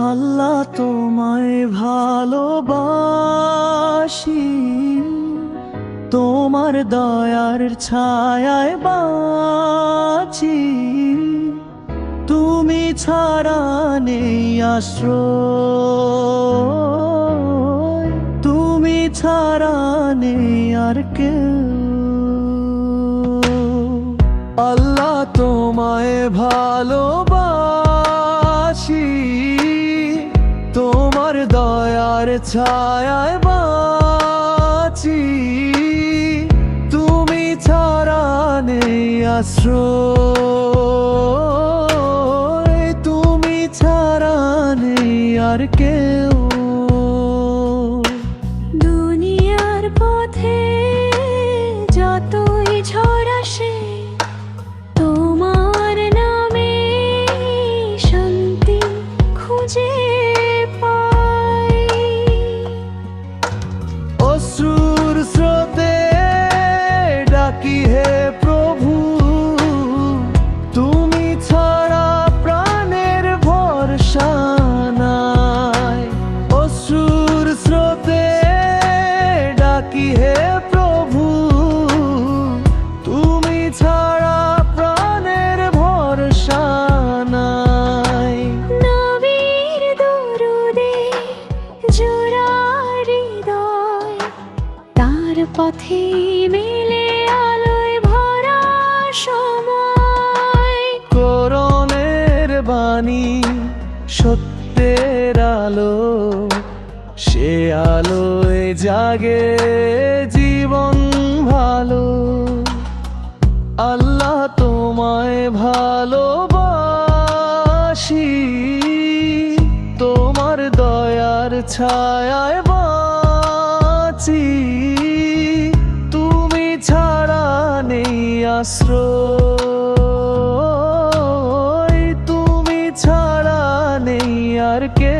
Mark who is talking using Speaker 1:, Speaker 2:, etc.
Speaker 1: আল্লাহ তোমায় ভালোবাসি। তোমার দয়ার ছায়ায় বাঁচি। তুমি ছাড়া নেই আশ্রয়। তুমি ছাড়া নেই আর কেউ। আল্লাহ তোমায় ভালোবাসি। দয়ার ছায়ায় বাঁচি। তুমি ছাড়া নেই আশ্রয়। তুমি ছাড়া নেই আর কেউ। নাই অশ্রুর স্রোতে ডাকি হে প্রভু তুমি ছাড়া প্রাণের ভরসা নাই।
Speaker 2: নবীর দরুদে জোড়া হৃদয় তার পথে মেলে আলোয় ভরা সময়।
Speaker 1: করণের বাণী সত্যের আলো, সে আলোয় জাগে জীবন ভালো। আল্লাহ তোমায় ভালোবাসি, তোমার দয়ার ছায়ায় বাঁচি। তুমি ছাড়া নেই আশ্রয়। यार के